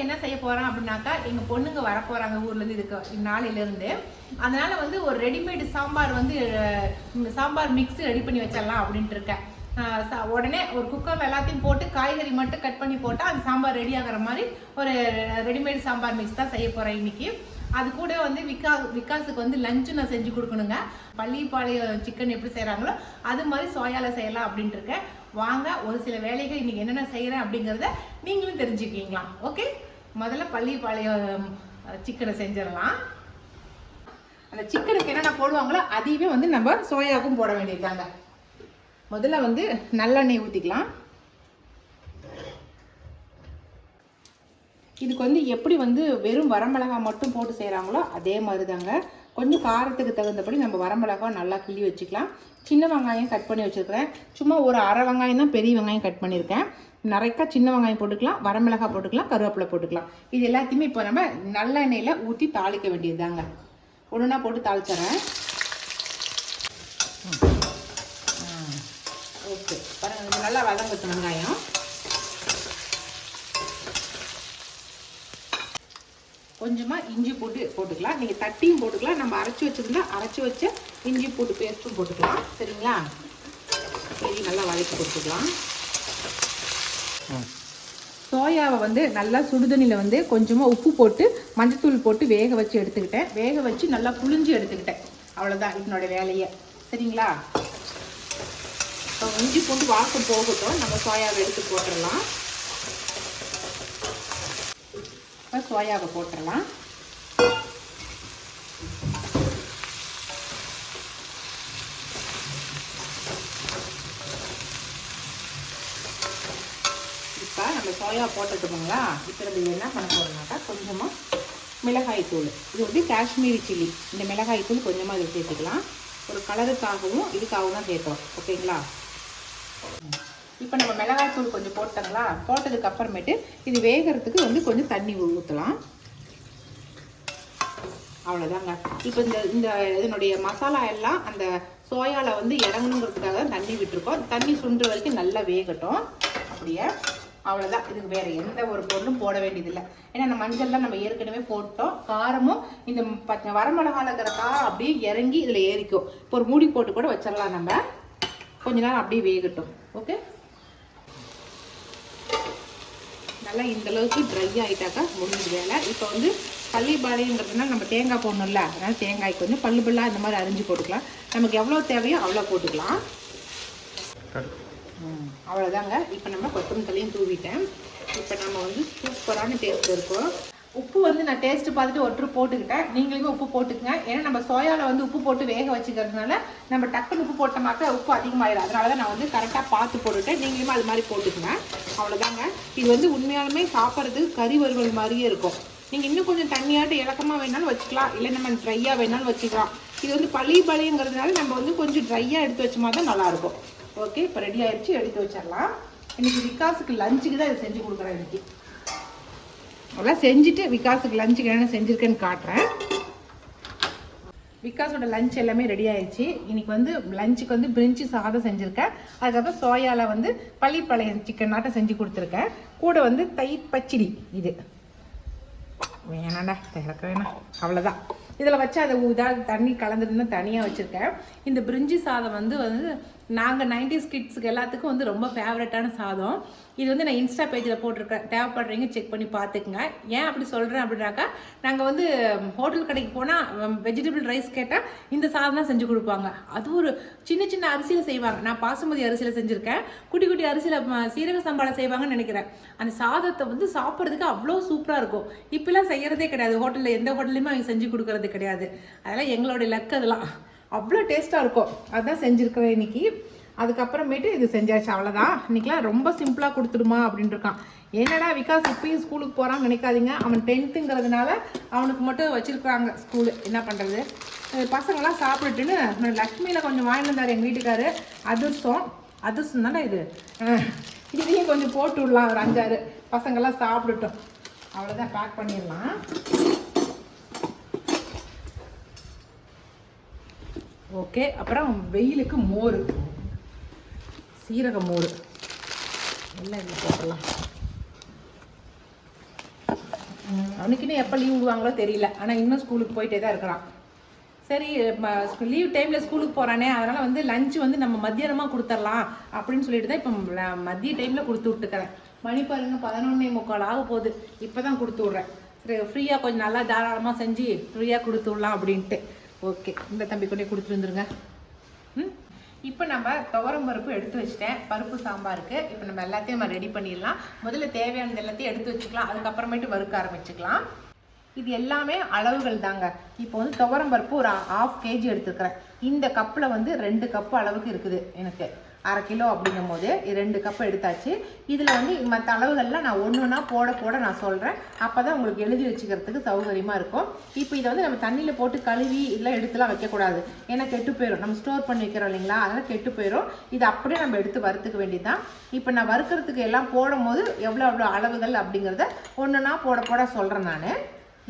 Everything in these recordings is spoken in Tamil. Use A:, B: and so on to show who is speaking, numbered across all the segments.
A: வந்து என்ன செய்ய போகிறேன் அப்படின்னாக்கா எங்கள் பொண்ணுங்க வர ஊர்லேருந்து இதுக்கு நாளையிலேருந்து அதனால் வந்து ஒரு ரெடிமேடு சாம்பார் வந்து இந்த சாம்பார் மிக்ஸ் ரெடி பண்ணி வச்சிடலாம் அப்படின்ட்டு இருக்கேன். உடனே ஒரு குக்கர் எல்லாத்தையும் போட்டு காய்கறி மட்டும் கட் பண்ணி போட்டால் அந்த சாம்பார் ரெடி ஆகிற மாதிரி ஒரு ரெடிமேட் சாம்பார் மிக்ஸ் தான் செய்ய போகிறேன் இன்னைக்கு. அது கூட வந்து விக்கா விகாஸுக்கு வந்து லஞ்சு நான் செஞ்சு கொடுக்கணுங்க. பள்ளிப்பாளையம் சிக்கன் எப்படி செய்கிறாங்களோ அது மாதிரி சோயால செய்யலாம் அப்படின்ட்டு இருக்கேன். வாங்க ஒரு சில வேலைகள் இன்னைக்கு என்னென்ன செய்கிறேன் அப்படிங்கிறத நீங்களும் தெரிஞ்சுக்கிங்களா ஓகே முதல்ல பள்ளிப்பாளையம் சிக்கனை செஞ்சிடலாம். அந்த சிக்கனுக்கு என்னென்ன போடுவாங்களோ அதையுமே வந்து நம்ம சோயாவுக்கும் போட வேண்டியதுதாங்க. முதல்ல வந்து நல்லெண்ணெய் ஊற்றிக்கலாம் இதுக்கு வந்து எப்படி வந்து வெறும் வரமிளகாய் மட்டும் போட்டு செய்கிறாங்களோ அதே மாதிரி தாங்க கொஞ்சம் காரத்துக்கு தகுந்தபடி நம்ம வரமிளகா நல்லா கிள்ளி வச்சுக்கலாம். சின்ன வெங்காயம் கட் பண்ணி வச்சுருக்கிறேன். சும்மா ஒரு அரை வெங்காயம் தான் பெரிய வெங்காயம் கட் பண்ணியிருக்கேன். நிறைய சின்ன வெங்காயம் போட்டுக்கலாம் வரமிளகாய் போட்டுக்கலாம் கருவேப்பிலை போட்டுக்கலாம். இது எல்லாத்தையுமே இப்போ நம்ம நல்லெண்ணெயில் ஊற்றி தாளிக்க வேண்டியது தாங்க ஒன்றுனா போட்டு தாளிச்சிட்றேன். ஓகே. பாருங்க நல்லா வதங்கட்டும் வெங்காயம். கொஞ்சமாக இஞ்சி போட்டு போட்டுக்கலாம். நீங்கள் தட்டியும் போட்டுக்கலாம். நம்ம அரைச்சி வச்சுருந்தா அரைச்சி வச்ச இஞ்சி போட்டு பேஸ்ட்டும் போட்டுக்கலாம். சரிங்களா? சரி நல்லா வதக்கி கொடுத்துக்கலாம். சோயாவை வந்து நல்லா சுடுதண்ணியில் வந்து கொஞ்சமாக உப்பு போட்டு மஞ்சத்தூள் போட்டு வேக வச்சு எடுத்துக்கிட்டேன். வேக வச்சு நல்லா புளிஞ்சு எடுத்துக்கிட்டேன். அவ்வளோதான் இதனோட வேலையை. சரிங்களா? இப்போ இஞ்சி பூண்டு வாசம் போகட்டும். நம்ம சோயாவை எடுத்து போட்டுடலாம். இப்போ சோயாவை போட்டுடலாம் இப்போ நம்ம சோயா போட்டுட்டோமுங்களா இப்போ நம்ம என்ன பண்ண போகிறோம்னாக்கா கொஞ்சமாக மிளகாய் தூள். இது வந்து காஷ்மீரி சில்லி. இந்த மிளகாய் தூள் கொஞ்சமாக இதில் சேர்த்துக்கலாம். ஒரு கலருக்காகவும் இதுக்காகவும் தான் சேர்த்தோம் ஓகேங்களா? இப்போ நம்ம மிளகாய் தூள் கொஞ்சம் போட்டோங்களா போட்டதுக்கு அப்புறமேட்டு இது வேகிறதுக்கு வந்து கொஞ்சம் தண்ணி ஊற்றலாம் அவ்வளோதாங்க இப்போ இந்த இந்த இதனுடைய மசாலா எல்லாம் அந்த சோயாவில் வந்து இறங்கணுங்கிறதுக்காக தான் தண்ணி விட்டுருக்கோம். தண்ணி சுண்டுற வரைக்கும் நல்லா வேகட்டும். அப்படியே அவ்வளோதான் இதுக்கு வேறு எந்த ஒரு பொருளும் போட வேண்டியதில்லை. ஏன்னா நம்ம மஞ்சள்லாம் நம்ம ஏற்கனவே போட்டோம். காரமும் இந்த பச்சை வரமிளகால காரம் அப்படியே இறங்கி இதில் ஏறிக்கும். இப்போ ஒரு மூடி போட்டு கூட வச்சிடலாம் நம்ம. கொஞ்ச நேரம் அப்படியே வேகட்டும். ஓகே நல்லா இந்த அளவுக்கு ட்ரை ஆகிட்டாக்கா முடிஞ்சது வேலை. இப்போ வந்து பள்ளி பாளையங்கிறதுனால நம்ம தேங்காய் போடணும்ல. அதனால் தேங்காய்க்கு கொஞ்சம் பல்லு பல்லாக இந்த மாதிரி அரிஞ்சு போட்டுக்கலாம். நமக்கு எவ்வளோ தேவையோ அவ்வளோ போட்டுக்கலாம். அவ்வளோதாங்க இப்போ நம்ம கொத்தமல்லியும் தூவிட்டேன். இப்போ நம்ம வந்து சூப்பரான டேஸ்ட் இருக்கும். உப்பு வந்து நான் டேஸ்ட்டு பார்த்துட்டு ஒற்று போட்டுக்கிட்டேன். நீங்களுமே உப்பு போட்டுக்கங்க. ஏன்னா நம்ம சோயாவில் வந்து உப்பு போட்டு வேக வச்சுக்கிறதுனால நம்ம டக்குன்னு உப்பு போட்டோமாக்க உப்பு அதிகமாயிடும் அதனால தான் நான் வந்து கரெக்டாக பார்த்து போட்டுட்டேன் நீங்களுமே அது மாதிரி போட்டுக்கங்க. அவ்வளோதாங்க இது வந்து உண்மையாலுமே சாப்பிட்றதுக்கு கறி வறுவல் மாதிரியே இருக்கும். நீங்கள் இன்னும் கொஞ்சம் தண்ணியாட்டு இலக்கமாக வேணாலும் வச்சுக்கலாம். இல்லை நம்ம ட்ரையாக வேணாலும் வச்சுக்கலாம். இது வந்து பழி பழியங்கிறதுனால நம்ம வந்து கொஞ்சம் ட்ரையாக எடுத்து வச்சோமா தான் நல்லாயிருக்கும் ஓகே இப்போ ரெடி ஆயிடுச்சு எடுத்து வச்சிடலாம். இன்னைக்கு விகாஸுக்கு லஞ்சுக்கு தான் இதை செஞ்சு கொடுக்குறேன் இன்னைக்கு. அதெல்லாம் செஞ்சுட்டு விகாஸுக்கு லஞ்சுக்கு என்ன செஞ்சுருக்கேன்னு காட்டுறேன். விகாஸோட லஞ்ச் எல்லாமே ரெடி ஆயிடுச்சு. இன்னைக்கு வந்து லஞ்சுக்கு வந்து பிரிஞ்சி சாதம் செஞ்சுருக்கேன். அதுக்கப்புறம் சோயாவில் வந்து பள்ளிப்பாளையம் சிக்கன் ஆட்டம் செஞ்சு கொடுத்துருக்கேன். கூட வந்து தயிர் பச்சடி இது. வேணாண்டா திறக்க வேணாம். அவ்வளோதான் இதில் வச்சு அதை இதாக தண்ணி கலந்துருந்து தனியாக வச்சுருக்கேன். இந்த பிரிஞ்சி சாதம் வந்து வந்து நாங்கள் நைன்டிஸ் கிட்ஸுக்கு எல்லாத்துக்கும் வந்து ரொம்ப ஃபேவரட்டான சாதம். இது வந்து நான் இன்ஸ்டா பேஜில் போட்டிருக்கேன். தேவைப்படுறீங்க செக் பண்ணி பார்த்துக்குங்க. ஏன் அப்படி சொல்கிறேன் அப்படின்னாக்கா நாங்கள் வந்து ஹோட்டல் கடைக்கு போனால் வெஜிடபிள் ரைஸ் கேட்டால் இந்த சாதம் தான் செஞ்சு கொடுப்பாங்க. அது ஒரு சின்ன சின்ன அரிசியில் செய்வாங்க. நான் பாசுமதி அரிசியில் செஞ்சுருக்கேன். குட்டி குட்டி அரிசியில் சீரக சம்பாளை செய்வாங்கன்னு நினைக்கிறேன். அந்த சாதத்தை வந்து சாப்பிட்றதுக்கு அவ்வளோ சூப்பராக இருக்கும். இப்பெல்லாம் செய்கிறதே கிடையாது. ஹோட்டலில் எந்த ஹோட்டல்லையுமே அவங்க செஞ்சு கொடுக்கறது கிடையாது. அதெல்லாம் எங்களுடைய லக் அதெல்லாம். அவ்வளோ டேஸ்ட்டாக இருக்கும். அதுதான் செஞ்சுருக்கிறேன் இன்றைக்கி அதுக்கப்புறமேட்டு இது செஞ்சாச்சு. அவ்வளோதான் இன்னைக்கெலாம் ரொம்ப சிம்பிளாக கொடுத்துடுமா அப்படின்ட்டுருக்கான் என்னடா விகாஸ் இப்பயும் ஸ்கூலுக்கு போகிறான்னு நினைக்காதீங்க. அவன் டென்த்துங்கிறதுனால அவனுக்கு மட்டும் வச்சுருக்காங்க ஸ்கூலு என்ன பண்ணுறது பசங்களாம் சாப்பிட்டுட்டுன்னு லக்ஷ்மியில் கொஞ்சம் வாங்கிட்டு வந்தார் எங்கள் வீட்டுக்காரு. அதிர்ஷ்டம் அதிர்ஷ்டம் தானே இது? இதையும் கொஞ்சம் போட்டு விடலாம் ஒரு அஞ்சாறு. பசங்கள்லாம் சாப்பிட்டுட்டோம் அவ்வளோதான் பேக் பண்ணிடலாம். ஓகே அப்புறம் வெயிலுக்கு மோர். சீரக மோர். எல்லாம் இதில் போட்டுடலாம் அவனுக்குன்னு எப்போ லீவ் விடுவாங்களோ தெரியல. ஆனால் இன்னும் ஸ்கூலுக்கு போயிட்டே தான் இருக்கிறான். சரி லீவ் டைமில் ஸ்கூலுக்கு போகிறானே அதனால் வந்து லஞ்ச் வந்து நம்ம மத்தியானமாக கொடுத்துர்லாம் அப்படின்னு சொல்லிட்டு தான் இப்போ மதிய டைமில் கொடுத்து விட்டுக்கிறேன். மணி பாருங்க பதினொன்னே முக்கால் ஆக போகுது. இப்போ தான் கொடுத்து விட்றேன். சரி ஃப்ரீயாக கொஞ்சம் நல்லா தாராளமாக செஞ்சு ஃப்ரீயாக கொடுத்து விடலாம் அப்படின்ட்டு. ஓகே இந்த தம்பி கொண்டே கொடுத்துட்டு வந்துருங்க. ம்? இப்போ நம்ம துவரம் பருப்பு எடுத்து வச்சிட்டேன். பருப்பு சாம்பாருக்கு இப்போ நம்ம எல்லாத்தையும் நம்ம ரெடி பண்ணிடலாம். முதல்ல தேவையானது எல்லாத்தையும் எடுத்து வச்சுக்கலாம். அதுக்கப்புறமேட்டு வறுக்க ஆரம்பிச்சுக்கலாம். இது எல்லாமே அளவுகள் தாங்க. இப்போ வந்து துவரம் பருப்பு ஒரு ஆஃப் கேஜி எடுத்துக்கிறேன் இந்த கப்பில் வந்து ரெண்டு கப்பு அளவுக்கு இருக்குது எனக்கு. அரை கிலோ அப்படிங்கும் போது ரெண்டு கப்பு எடுத்தாச்சு. இதில் வந்து மற்ற அளவுகள்லாம் நான் ஒன்று ஒன்றா போட போட நான் சொல்கிறேன் அப்போ தான் உங்களுக்கு எழுதி வச்சுக்கிறதுக்கு சௌகரியமாக இருக்கும். இப்போ இதை வந்து நம்ம தண்ணியில் போட்டு கழுவி இதெல்லாம் எடுத்துலாம் வைக்கக்கூடாது. ஏன்னா கெட்டு போயிடும் நம்ம ஸ்டோர் பண்ணி வைக்கிறோம் இல்லைங்களா? அதெல்லாம் கெட்டு போயிடும் இது அப்படியே நம்ம எடுத்து வறுத்துக்க வேண்டியதுதான். இப்போ நான் வறுக்கிறதுக்கு எல்லாம் போடும் போது எவ்வளோ எவ்வளோ அளவுகள் அப்படிங்கிறத ஒன்றுனா போட போட சொல்கிறேன் நான்.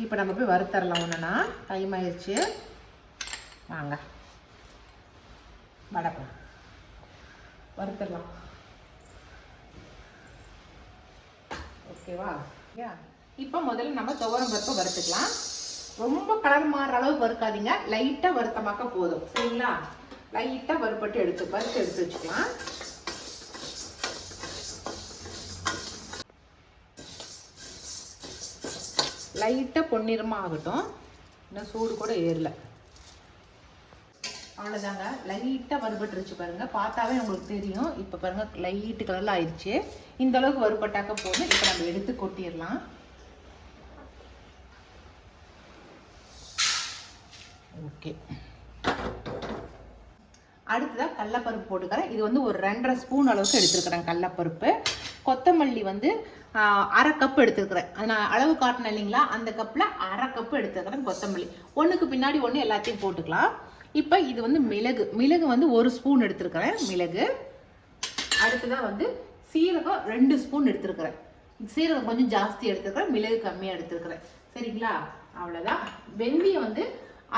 A: இப்போ நம்ம போய் வறுத்தரலாம் ஒன்றுனா டைம் ஆயிடுச்சு வாங்க. வடக்கம் வறுத்துடலாம் ஓகேவா இப்போ முதல்ல நம்ம துவரம் பருப்பை வறுத்துக்கலாம். ரொம்ப கலர் மாறுற அளவு வறுக்காதீங்க. லைட்டாக வருத்தமாக்க போதும். சரிங்களா? லைட்டாக வறுப்பட்டு எடுத்து வறுத்து எடுத்து வச்சுக்கலாம். லைட்டாக பொன்னிறமாக ஆகட்டும். இன்னும் சூடு கூட ஏறல. அவ்வளோதாங்க லைட்டாக வறுபட்டுருச்சு பாருங்கள் பார்த்தாவே உங்களுக்கு தெரியும். இப்போ பாருங்கள் லைட்டு கலரில் ஆயிடுச்சு. இந்த அளவுக்கு வறுபட்டாக்க போதும். இப்போ நம்ம எடுத்து கொட்டிடலாம். ஓகே அடுத்ததாக கடலப்பருப்பு போட்டுக்கிறேன். இது வந்து ஒரு ரெண்டரை ஸ்பூன் அளவுக்கு எடுத்துருக்கிறேன் கடலப்பருப்பு. கொத்தமல்லி வந்து அரை கப் எடுத்துருக்குறேன். நான் அளவு காட்டினேன் இல்லைங்களா? அந்த கப்பில் அரை கப்பு எடுத்துருக்கிறேன் கொத்தமல்லி. ஒன்றுக்கு பின்னாடி ஒன்று எல்லாத்தையும் போட்டுக்கலாம். இப்போ இது வந்து மிளகு. மிளகு வந்து ஒரு ஸ்பூன் எடுத்துருக்கிறேன். மிளகு. அடுத்ததாக வந்து சீரகம் ரெண்டு ஸ்பூன் எடுத்துருக்கிறேன். சீரகம் கொஞ்சம் ஜாஸ்தி எடுத்துருக்கிறேன். மிளகு கம்மியாக எடுத்துருக்கிறேன். சரிங்களா? அவ்வளோதான் வெந்தயம் வந்து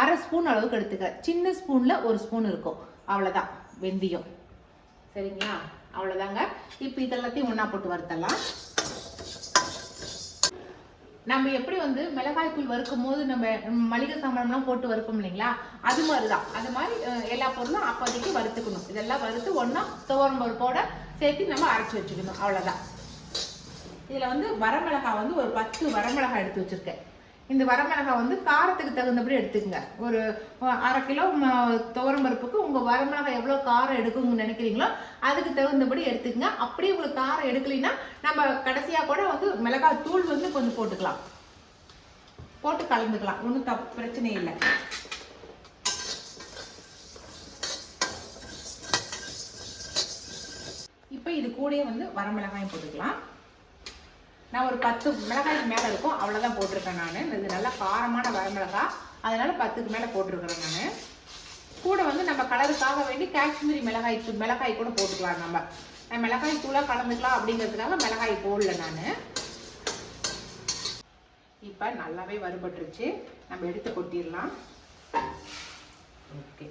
A: அரை ஸ்பூன் அளவுக்கு எடுத்துக்கிறேன். சின்ன ஸ்பூனில் ஒரு ஸ்பூன் இருக்கும். அவ்வளோதான் வெந்தயம். சரிங்களா? அவ்வளோதாங்க இப்போ இதெல்லாத்தையும் ஒன்றா போட்டு வறுத்தலாம் நம்ம எப்படி வந்து மிளகாய் தூள் வறுக்கும் போது நம்ம மளிகை சாமான்லாம் போட்டு வறுப்போம் இல்லைங்களா? அது மாதிரி தான் அது மாதிரி எல்லா பொருளும் அப்போதைக்கு வறுத்துக்கணும். இதெல்லாம் வறுத்து ஒன்றா துவரம் பருப்போட சேர்த்து நம்ம அரைச்சி வச்சுக்கணும். அவ்வளோதான் இதில் வந்து வரமிளகாய் வந்து ஒரு பத்து வரமிளகாய் எடுத்து வச்சுருக்கேன். இந்த வரமிளகாய் வந்து காரத்துக்கு தகுந்தபடி எடுத்துக்கங்க. ஒரு அரை கிலோ ம- துவரம் பருப்புக்கு உங்கள் வரமிளகாய் எவ்வளோ காரம் எடுக்குங்கன்னு நினைக்கிறீங்களோ அதுக்கு தகுந்தபடி எடுத்துக்கங்க. அப்படியே உங்களுக்கு காரம் எடுக்கலைன்னா நம்ம கடைசியாக கூட வந்து மிளகாய் தூள் வந்து கொஞ்சம் போட்டுக்கலாம். போட்டு கலந்துக்கலாம். ஒன்றும் தப்பு பிரச்சனை இல்லை. இப்போ இது கூடயே வந்து வரமிளகாயும் போட்டுக்கலாம். நான் ஒரு பத்து மிளகாய்க்கு மேலே இருக்கும் அவ்வளோதான் போட்டிருக்கேன் நான். இது நல்லா காரமான வரமிளகாய் அதனால பத்துக்கு மேலே போட்டிருக்கிறேன் நான். கூட வந்து நம்ம கலருக்காக வேண்டி காஷ்மீரி மிளகாய் மிளகாய் கூட போட்டுக்கலாம் நம்ம. நான் மிளகாய் தூளாக கலந்துக்கலாம் அப்படிங்கிறதுக்காக மிளகாய் போடல நான். இப்போ நல்லாவே வறுபட்டுருச்சு. நம்ம எடுத்து கொட்டிடலாம். ஓகே.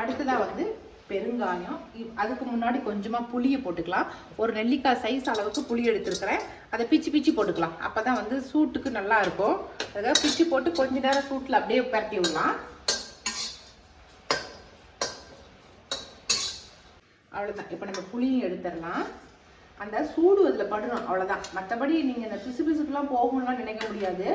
A: அடுத்ததாக வந்து பெருங்காயம். அதுக்கு முன்னாடி கொஞ்சமாக புளியை போட்டுக்கலாம். ஒரு நெல்லிக்காய் சைஸ் அளவுக்கு புளி எடுத்துருக்கிறேன். அதை பிச்சு பிச்சு போட்டுக்கலாம். அப்போ தான் வந்து சூட்டுக்கு நல்லா இருக்கும். அதுக்காக பிச்சு போட்டு கொஞ்ச நேரம் சூட்டில் அப்படியே பரட்டி விடலாம். அவ்வளோதான் இப்போ நம்ம புளியும் எடுத்துடலாம். அந்த சூடு அதில் படணும். அவ்வளோதான் மற்றபடி நீங்கள் இந்த பிசு பிசுக்கெலாம் போகணும்லாம் நினைக்க முடியாது.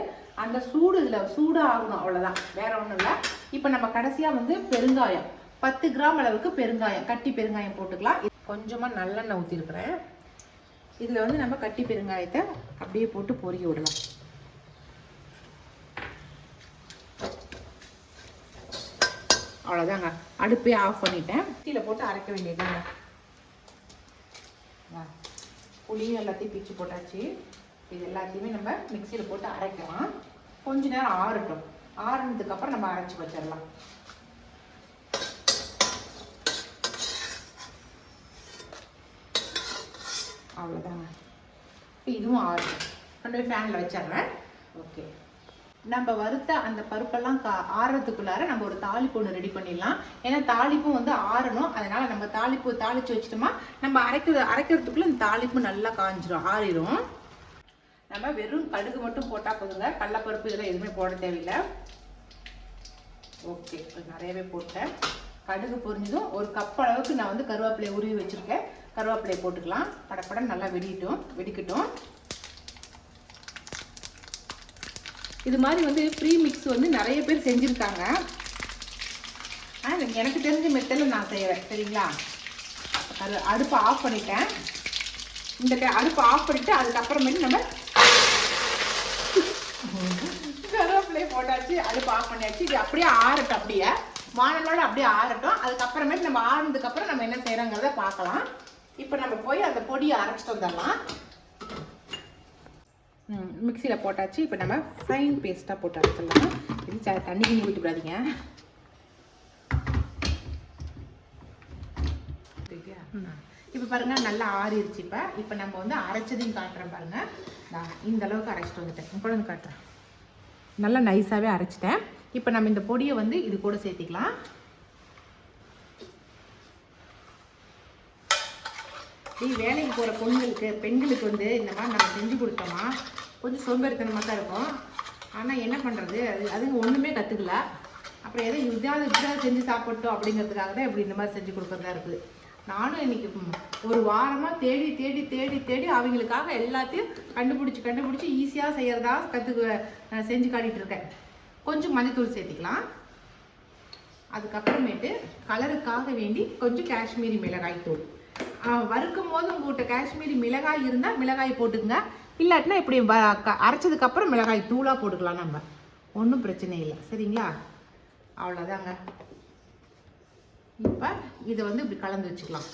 A: அந்த சூடு இதில் சூடாக ஆகணும் அவ்வளோதான் வேற ஒன்றும் இல்லை. இப்போ நம்ம கடைசியாக வந்து பெருங்காயம். பத்து கிராம் அளவுக்கு பெருங்காயம் கட்டி பெருங்காயம் போட்டுக்கலாம். கொஞ்சமாக நல்லெண்ணெய் ஊற்றிருக்கிறேன் இதில் வந்து நம்ம கட்டி பெருங்காயத்தை அப்படியே போட்டு பொரிய விடலாம். அவ்வளோதாங்க அடுப்பே ஆஃப் பண்ணிட்டேன். மிக்சியில் போட்டு அரைக்க வேண்டியதுங்க புளியும் எல்லாத்தையும் பிச்சு போட்டாச்சு. இது எல்லாத்தையுமே நம்ம மிக்சியில் போட்டு அரைக்கலாம். கொஞ்ச நேரம் ஆறட்டும். ஆறுனதுக்கப்புறம் நம்ம அரைச்சி வச்சிடலாம். அவ்வளோதாங்க இப்போ இதுவும் ஆறட்டும் கொண்டு போய் ஃபேனில் வச்சிடுறேன். ஓகே. நம்ம வறுத்த அந்த பருப்பெல்லாம் கா ஆறுறதுக்குள்ளார நம்ம ஒரு தாளிப்பு ஒன்று ரெடி பண்ணிடலாம். ஏன்னா தாளிப்பும் வந்து ஆறணும். அதனால நம்ம தாளிப்பு தாளிச்சு வச்சிட்டோமா நம்ம அரைக்கிறது அரைக்கிறதுக்குள்ள இந்த தாளிப்பு நல்லா காஞ்சிரும் ஆறிடும் நம்ம வெறும் கடுகு மட்டும் போட்டா போதுங்க. கடலப்பருப்பு இதெல்லாம் எதுவுமே போட தேவையில்லை. ஓகே நிறையவே போட்டேன். கடுகு பொரிஞ்சதும் ஒரு கப் அளவுக்கு நான் வந்து கருவேப்பிலையை உருவி வச்சிருக்கேன். கருவேப்பிலையை போட்டுக்கலாம். படப்படம் நல்லா வெடிக்கட்டும் வெடிக்கட்டும். இது மாதிரி வந்து ப்ரீ மிக்ஸ் வந்து நிறைய பேர் செஞ்சுருக்காங்க. எனக்கு தெரிஞ்ச மெத்தடில் நான் செய்கிறேன் சரிங்களா? அது அடுப்பை ஆஃப் பண்ணிட்டேன். இந்த அடுப்பை ஆஃப் பண்ணிவிட்டு அதுக்கப்புறமேட்டு நம்ம கருவேப்பிலையை போட்டாச்சு அடுப்பு ஆஃப் பண்ணியாச்சு. இது அப்படியே ஆறட்டும் அப்படியே. வானலோட அப்படியே ஆறட்டும். அதுக்கப்புறமேட்டு நம்ம ஆறுனதுக்கப்புறம் நம்ம என்ன செய்கிறோங்கிறத பார்க்கலாம். இப்போ நம்ம போய் அந்த பொடியை அரைச்சிட்டு வந்துடலாம். மிக்சியில் போட்டாச்சு. இப்போ நம்ம ஃபைன் பேஸ்ட்டாக போட்டு அரைச்சிடலாம். இது ச- தண்ணி கிண்ணி விட்டுக்கூடாதீங்க இப்போ பாருங்க நல்லா ஆறிடுச்சு இப்போ. இப்போ நம்ம வந்து அரைச்சதையும் காட்டுறேன் பாருங்கள் நான் இந்த அளவுக்கு அரைச்சிட்டு வந்துட்டேன். குழந்தை காட்டுறேன். நல்லா நைஸாகவே அரைச்சிட்டேன். இப்போ நம்ம இந்த பொடியை வந்து இது கூட சேர்த்திக்கலாம். நீ வேலைக்கு போகிற பொண்ணுங்களுக்கு பெண்களுக்கு வந்து இந்த மாதிரி நம்ம செஞ்சு கொடுத்தோமா கொஞ்சம் சோம்பேறித்தனமாக தான் இருக்கும். ஆனால் என்ன பண்ணுறது அது அதுங்க ஒன்றுமே கற்றுக்கல அப்புறம் எதோ இதாவது இப்படிதான் செஞ்சு சாப்பிட்டோம் அப்படிங்கிறதுக்காக தான் இப்படி இந்த மாதிரி செஞ்சு கொடுக்குறதா இருக்குது நானும் இன்னைக்கு ஒரு வாரமாக தேடி தேடி தேடி தேடி அவங்களுக்காக எல்லாத்தையும் கண்டுபிடிச்சி கண்டுபிடிச்சி ஈஸியாக செய்கிறதா கற்றுக்க செஞ்சு காட்டிகிட்டு இருக்கேன். கொஞ்சம் மஞ்சத்தூள் சேர்த்திக்கலாம். அதுக்கப்புறமேட்டு கலருக்காக வேண்டி கொஞ்சம் காஷ்மீரி மிளகாய் தூள் வறுக்கும் போது உங்கள்கிட்ட காஷ்மீரி மிளகாய் இருந்தால் மிளகாய் போட்டுக்கங்க. இல்லாட்டினா இப்படி க- அரைச்சதுக்கு அப்புறம் மிளகாய் தூளாக போட்டுக்கலாம் நம்ம. ஒன்றும் பிரச்சனை இல்லை. சரிங்களா? அவ்வளோதாங்க இப்போ இதை வந்து இப்படி கலந்து வச்சுக்கலாம்.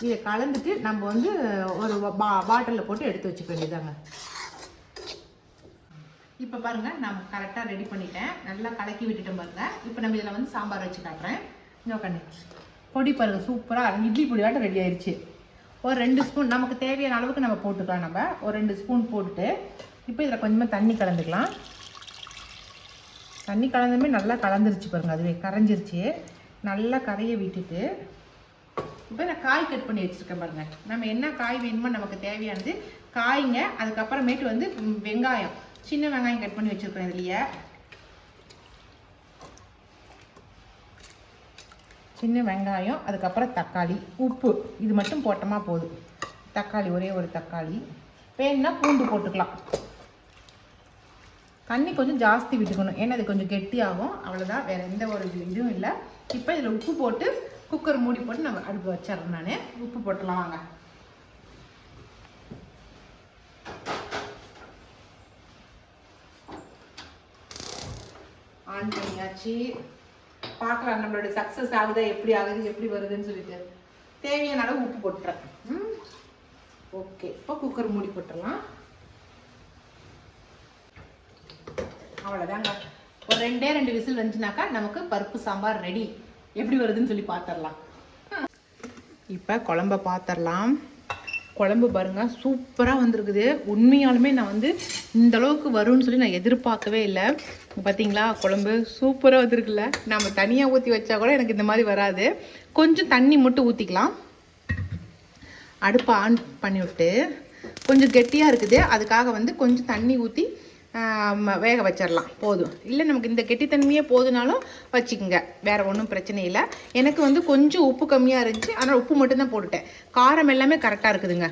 A: இதை கலந்துட்டு நம்ம வந்து ஒரு பா பாட்டிலில் போட்டு எடுத்து வச்சுக்க வேண்டியதாங்க இப்போ பாருங்கள் நான் கரெக்டாக ரெடி பண்ணிட்டேன். நல்லா கலக்கி விட்டுட்டேன் பாருங்கள் இப்போ நம்ம இதில் வந்து சாம்பார் வச்சு காட்டுறேன். இன்னும் கண்ணு பொடி பாருங்க சூப்பராக இட்லி பொடியாட்டம் ரெடி ஆயிடுச்சு ஒரு ரெண்டு ஸ்பூன் நமக்கு தேவையான அளவுக்கு நம்ம போட்டுக்கலாம் நம்ம. ஒரு ரெண்டு ஸ்பூன் போட்டுட்டு இப்போ இதில் கொஞ்சமாக தண்ணி கலந்துக்கலாம். தண்ணி கலந்துமே நல்லா கலந்துருச்சு பாருங்கள் அதுவே கரைஞ்சிருச்சு. நல்லா கரையை விட்டுட்டு இப்போ நான் காய் கட் பண்ணி வச்சுருக்கேன் பாருங்கள் நம்ம என்ன காய் வேணுமோ நமக்கு தேவையானது காய்ங்க அதுக்கப்புறமேட்டு வந்து வெங்காயம். சின்ன வெங்காயம் கட் பண்ணி வச்சுருக்கேன் இதுலையே. சின்ன வெங்காயம் அதுக்கப்புறம் தக்காளி உப்பு. இது மட்டும் போட்டோமா போதும். தக்காளி ஒரே ஒரு தக்காளி. வேணும்னா பூண்டு போட்டுக்கலாம். தண்ணி கொஞ்சம் ஜாஸ்தி விட்டுக்கணும். ஏன்னா அது கொஞ்சம் கெட்டியாகும். அவ்வளோதான் வேறு எந்த ஒரு இதுவும் இல்லை. இப்போ இதில் உப்பு போட்டு குக்கர் மூடி போட்டு நம்ம அடுப்பு வச்சிடறேன் நான். உப்பு போட்டலாம் வாங்க. ஆன் பண்ணியாச்சு பார்க்கலாம் நம்மளோட சக்ஸஸ் ஆகுதா எப்படி ஆகுது எப்படி வருதுன்னு சொல்லிட்டு. தேவையான அளவு உப்பு போட்டுறேன். ம்? ஓகே இப்போ குக்கர் மூடி போட்டுடலாம். அவ்வளோதாங்க ஒரு ரெண்டே ரெண்டு விசில் வந்துச்சுனாக்கா நமக்கு பருப்பு சாம்பார் ரெடி எப்படி வருதுன்னு சொல்லி பார்த்துடலாம். இப்போ குழம்ப பார்த்துடலாம். குழம்பு பாருங்கள் சூப்பராக வந்திருக்குது. உண்மையாலுமே நான் வந்து இந்த அளவுக்கு வரும்னு சொல்லி நான் எதிர்பார்க்கவே இல்லை. பார்த்தீங்களா குழம்பு சூப்பராக வந்திருக்குல்ல. நம்ம தனியாக ஊற்றி வச்சா கூட எனக்கு இந்த மாதிரி வராது. கொஞ்சம் தண்ணி மட்டும் ஊற்றிக்கலாம் அடுப்பை ஆன் பண்ணி விட்டு கொஞ்சம் கெட்டியாக இருக்குது. அதுக்காக வந்து கொஞ்சம் தண்ணி ஊற்றி வேக வச்சிடலாம் போதும். இல்லை நமக்கு இந்த கெட்டித்தன்மையே போதுனாலும் வச்சுக்கோங்க. வேறு ஒன்றும் பிரச்சனை இல்லை. எனக்கு வந்து கொஞ்சம் உப்பு கம்மியாக இருந்துச்சு. ஆனால் உப்பு மட்டும்தான் போட்டுட்டேன். காரம் எல்லாமே கரெக்டாக இருக்குதுங்க.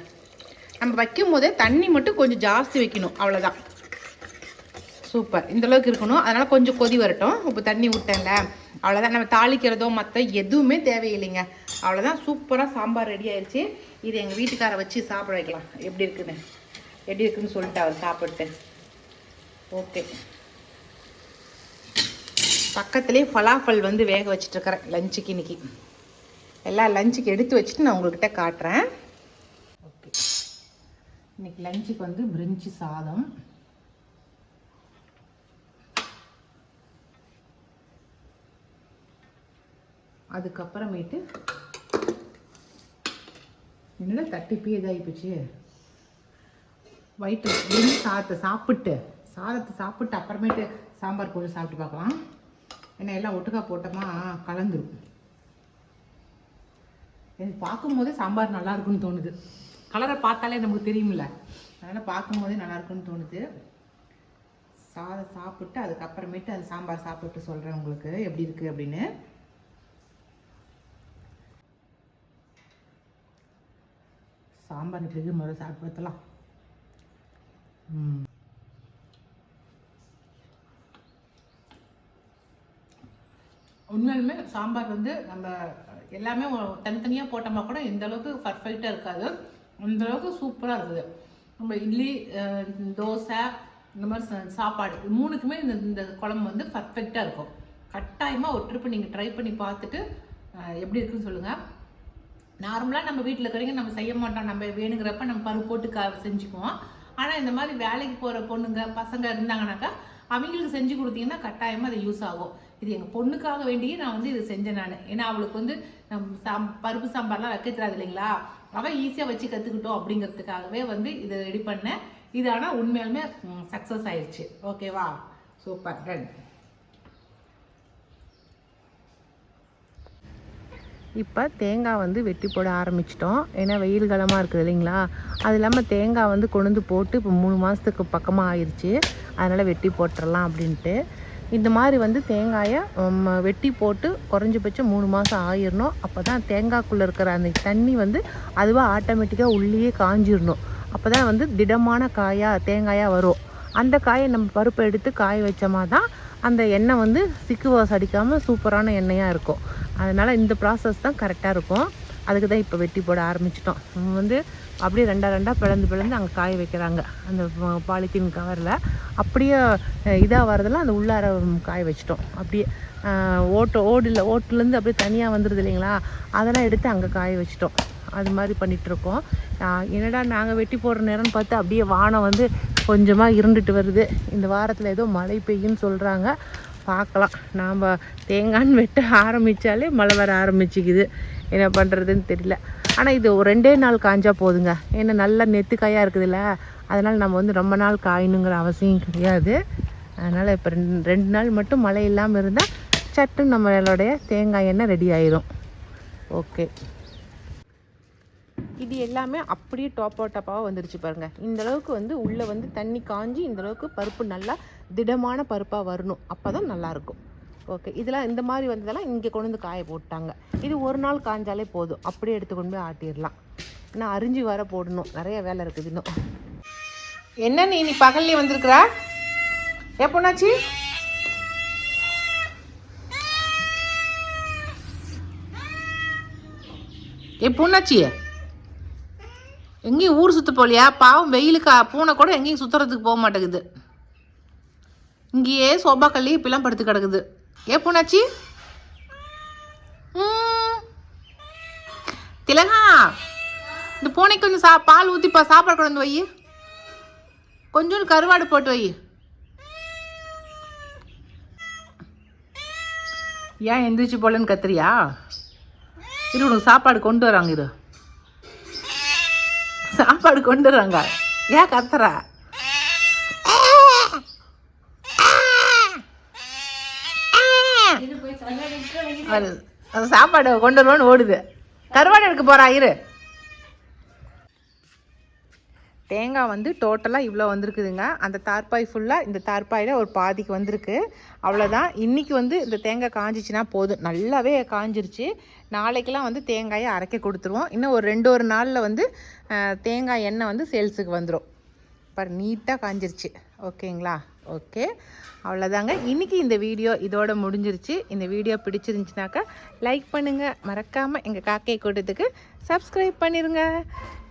A: நம்ம வைக்கும் போதே தண்ணி மட்டும் கொஞ்சம் ஜாஸ்தி வைக்கணும். அவ்வளோதான் சூப்பர். இந்த அளவுக்கு இருக்கணும். அதனால் கொஞ்சம் கொதி வரட்டும். இப்போ தண்ணி விட்டேன்ல அவ்வளோதான் நம்ம தாளிக்கிறதோ மற்ற எதுவுமே தேவையில்லைங்க. அவ்வளோதான் சூப்பராக சாம்பார் ரெடி ஆயிடுச்சு இது எங்கள் வீட்டுக்காரை வச்சு சாப்பிட வைக்கலாம். எப்படி இருக்குன்னு? எப்படி இருக்குன்னு சொல்லிட்டு அவர் சாப்பிட்டு. ஓகே. பக்கத்துலேயே ஃபலாஃபல் வந்து வேக வச்சிட்ருக்கிறேன் லஞ்சுக்கு இன்னைக்கு. எல்லாம் லஞ்சுக்கு எடுத்து வச்சுட்டு நான் உங்கள்கிட்ட காட்டுறேன். ஓகே. இன்னைக்கு லஞ்சுக்கு வந்து பிரிஞ்சி சாதம். அதுக்கப்புறமேட்டு என்னடா தட்டிப்பே இதாகி போச்சு வயிற்று வெறும் சாதத்தை சாப்பிட்டு சாதத்தை சாப்பிட்டு அப்புறமேட்டு சாம்பார் போட்டு சாப்பிட்டு பார்க்கலாம். ஏன்னா எல்லாம் ஒட்டுக்கா போட்டோமா கலந்துரும். எனக்கு பார்க்கும்போதே சாம்பார் நல்லா இருக்குன்னு தோணுது. கலரை பார்த்தாலே நமக்கு தெரியும்ல. அதனால் பார்க்கும்போதே நல்லா இருக்குன்னு தோணுது. சாதம் சாப்பிட்டு அதுக்கப்புறமேட்டு அது சாம்பார் சாப்பிட்டு சொல்கிறேன் உங்களுக்கு எப்படி இருக்குது அப்படின்னு. சாம்பார் எப்படி இருக்கு முதல்ல சாப்பிட்டு பார்த்தலாம் ம். உண்மையாலுமே சாம்பார் வந்து நம்ம எல்லாமே தனித்தனியாக போட்டோமா போட்டோம்னா கூட இந்த அளவுக்கு பர்ஃபெக்டாக இருக்காது. அந்த அளவுக்கு சூப்பராக இருக்குது நம்ம இட்லி தோசை இந்த மாதிரி சாப்பாடு இது மூணுக்குமே இந்த இந்த குழம்பு வந்து பர்ஃபெக்டாக இருக்கும். கட்டாயமாக ஒரு ட்ரிப்பு நீங்கள் ட்ரை பண்ணி பார்த்துட்டு எப்படி இருக்குன்னு சொல்லுங்கள் நார்மலாக நம்ம வீட்டில் இருக்கிறவங்க நம்ம செய்ய மாட்டோம். நம்ம வேணுங்கிறப்ப நம்ம பருப்பு போட்டு கா செஞ்சுக்குவோம். ஆனால் இந்த மாதிரி வேலைக்கு போகிற பொண்ணுங்க பசங்க இருந்தாங்கனாக்கா அவங்களுக்கு செஞ்சு கொடுத்தீங்கன்னா கட்டாயமாக அது யூஸ் ஆகும். இது எங்கள் பொண்ணுக்காக வேண்டியே நான் வந்து இது செஞ்சேன் நான். ஏன்னா அவளுக்கு வந்து நம் சாம் பருப்பு சாம்பார்லாம் வைக்க தெரியாது இல்லைங்களா? அவள் ஈஸியாக வச்சு கற்றுக்கிட்டோம் அப்படிங்கிறதுக்காகவே வந்து இதை ரெடி பண்ணேன். இது ஆனால் உண்மையாலுமே சக்ஸஸ் ஆயிடுச்சு ஓகேவா சூப்பர் டன் இப்போ தேங்காய் வந்து வெட்டி போட ஆரம்பிச்சிட்டோம். ஏன்னா வெயில் காலமாக இருக்குது இல்லைங்களா? அது இல்லாமல் தேங்காய் வந்து கொண்டு போட்டு இப்போ மூணு மாதத்துக்கு பக்கமாக ஆயிடுச்சு அதனால் வெட்டி போட்டுடலாம் அப்படின்ட்டு. இந்த மாதிரி வந்து தேங்காயை வெட்டி போட்டு குறைஞ்சபட்சம் மூணு மாதம் ஆயிடணும் அப்போ தான் தேங்காய்க்குள்ளே இருக்கிற அந்த தண்ணி வந்து அதுவாக ஆட்டோமேட்டிக்காக உள்ளேயே காஞ்சிடணும் அப்போ தான் வந்து திடமான காயாக தேங்காயாக வரும். அந்த காயை நம்ம பருப்பை எடுத்து காய வச்சோமா தான் அந்த எண்ணெய் வந்து சிக்கு வாசம் அடிக்காமல் சூப்பரான எண்ணெயாக இருக்கும். அதனால் இந்த ப்ராசஸ் தான் கரெக்டாக இருக்கும். அதுக்கு தான் இப்போ வெட்டி போட ஆரம்பிச்சிட்டோம். நம்ம வந்து அப்படியே ரெண்டா ரெண்டாக பிளந்து பிளந்து அங்கே காய வைக்கிறாங்க. அந்த பாலித்தீன் கவரில். அப்படியே இதாக வரதெல்லாம் அந்த உள்ளார காய வச்சிட்டோம். அப்படியே ஓட்டு ஓடில் ஓட்டுலேருந்து அப்படியே தனியாக வந்துடுது இல்லைங்களா? அதெல்லாம் எடுத்து அங்கே காய வச்சிட்டோம். அது மாதிரி பண்ணிகிட்ருக்கோம் என்னடா நாங்கள் வெட்டி போடுற நேரம்னு பார்த்து அப்படியே வானம் வந்து கொஞ்சமாக இருண்டுட்டு வருது. இந்த வாரத்தில் ஏதோ மழை பெய்யும்னு சொல்கிறாங்க பார்க்கலாம். நாம் தேங்காய்னு வெட்ட ஆரம்பித்தாலே மழை வர ஆரம்பிச்சிக்குது. என்ன பண்ணுறதுன்னு தெரியல. ஆனால் இது ஒரு ரெண்டே நாள் காய்ஞ்சா போதுங்க. ஏன்னா நல்லா நெத்துக்காயாக இருக்குதுல்ல. அதனால் நம்ம வந்து ரொம்ப நாள் காயணுங்கிற அவசியம் கிடையாது. அதனால் இப்போ ரெண்டு ரெண்டு நாள் மட்டும் மழை இல்லாமல் இருந்தால் சட்டும் நம்மளுடைய தேங்காய் எண்ணெய் ரெடி ஆயிரும். ஓகே. இது எல்லாமே அப்படியே டாப் டாப்பாக வந்துருச்சு பாருங்கள் இந்தளவுக்கு வந்து உள்ளே வந்து தண்ணி காஞ்சி இந்த அளவுக்கு பருப்பு நல்லா திடமான பருப்பாக வரணும். அப்போ தான் நல்லாயிருக்கும் ஓகே இதெல்லாம் இந்த மாதிரி வந்ததெல்லாம் இங்கே கொண்டு வந்து காய போட்டாங்க இது ஒரு நாள் காய்ஞ்சாலே போதும். அப்படியே எடுத்து கொண்டு போய் ஆட்டிடலாம். ஏன்னா அரிஞ்சு வர போடணும். நிறைய வேலை இருக்குது இன்னும். என்ன நீ நீ பகல்லே வந்திருக்கிறா? எப்போனாச்சு எப்போனாச்சி எங்கேயும் ஊர் சுற்ற போலியா பாவம் வெயிலுக்கு பூனை கூட எங்கேயும் சுற்றுறதுக்கு போக மாட்டேங்குது. இங்கேயே சோபா கல்லி இப்பெல்லாம் படுத்து கிடக்குது. ஏ பூனாச்சி? ம். திலகா இந்த பூனைக்கு கொஞ்சம் சா பால் ஊற்றிப்பா சாப்பாடு கொண்டு வந்து வை. கொஞ்சோண்டு கருவாடு போட்டு வை. ஏன் எந்திரிச்சு போலன்னு கத்துறியா? இரு உனக்கு சாப்பாடு கொண்டு வராங்க இரு. சாப்பாடு கொண்டு வராங்க. ஏன் கத்துறா? அது சாப்பாடு கொண்டு வருவோன்னு ஓடுது. கருவாடு எடுக்க போகிறா இரு. தேங்காய் வந்து டோட்டலாக இவ்வளோ வந்திருக்குதுங்க. அந்த தார்பாய் ஃபுல்லாக இந்த தார்பாயில் ஒரு பாதிக்கு வந்திருக்கு. அவ்வளோதான் இன்றைக்கி வந்து இந்த தேங்காய் காஞ்சிச்சுன்னா போதும். நல்லாவே காஞ்சிருச்சு. நாளைக்கெலாம் வந்து தேங்காயை அரைக்க கொடுத்துருவோம். இன்னும் ஒரு ரெண்டு ஒரு நாளில் வந்து தேங்காய் எண்ணெய் வந்து சேல்ஸுக்கு வந்துடும் பாரு நீட்டாக காஞ்சிருச்சு. ஓகேங்களா? ஓகே. அவ்வளோதாங்க. இன்றைக்கி இந்த வீடியோ இதோட முடிஞ்சிருச்சு. இந்த வீடியோ பிடிச்சிருந்துச்சுனாக்கா லைக் பண்ணுங்கள் மறக்காமல் எங்கள் காக்கை கூட்டத்துக்கு சப்ஸ்கிரைப் பண்ணிடுங்க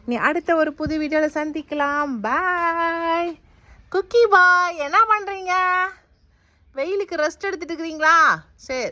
A: நீ அடுத்த ஒரு புது வீடியோவில் சந்திக்கலாம். பாய். குக்கி பாய் என்ன பண்ணுறீங்க வெயிலுக்கு ரெஸ்ட் எடுத்துட்டு இருக்கிறீங்களா? சரி.